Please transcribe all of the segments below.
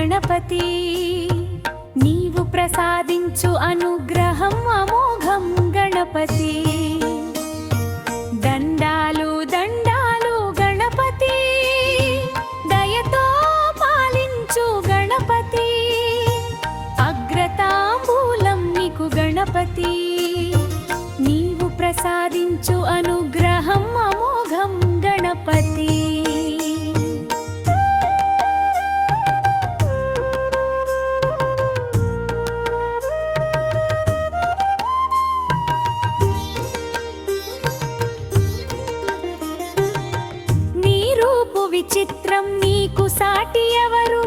గణపతి నీవు ప్రసాదించు అనుగ్రహం అమోఘం గణపతి. దండాలు దండాలు గణపతి దయతో పాలించు గణపతి. అగ్రతాంబూలం నీకు గణపతి నీవు ప్రసాదించు అనుగ్రహం అమోఘం గణపతి. చిత్రం నీకు సాటి ఎవరు?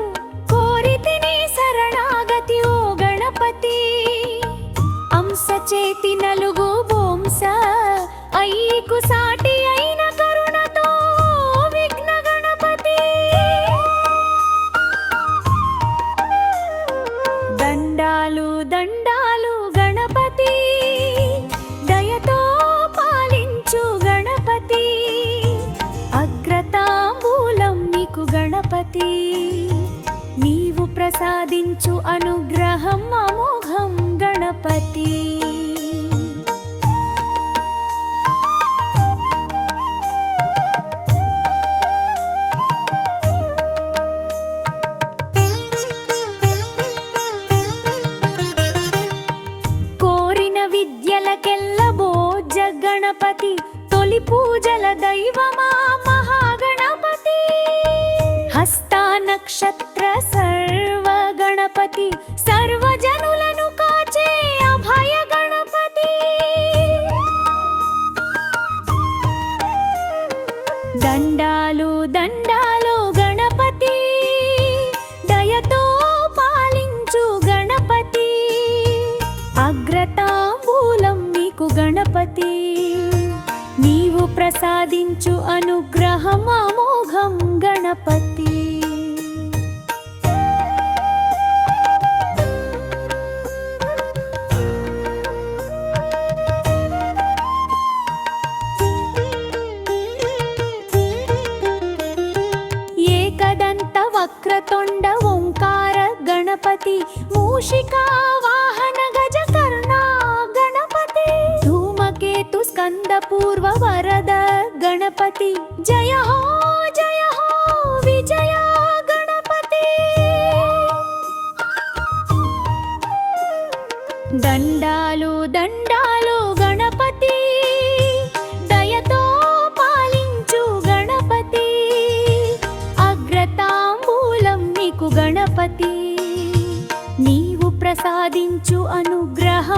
గణపతి నీవు ప్రసాదించు అనుగ్రహం అమోఘం గణపతి. కోరిన విద్యలకెల్ల బోజ గణపతి తొలి పూజల దైవమా? నక్షత్ర సర్వ గణపతి సర్వజనులను కాచే అభయ గణపతి. దండాలు దండాలు గణపతి దయతో పాలించు గణపతి. అగ్రతాంబూలం నీకు గణపతి. నీవు ప్రసాదించు అనుగ్రహం అమోఘం గణపతి. ఏకదంత వక్రతొండ ఓంకార గణపతి మూషికా వాహన గజ కర్ణా గణపతి. ధూమకేతు స్కంద పూర్వ వరద గణపతి జయ హో జయ హో విజయ గణపతి. దండాలు దండాలు గణపతి. గణపతి నీవు ప్రసాదించు అనుగ్రహం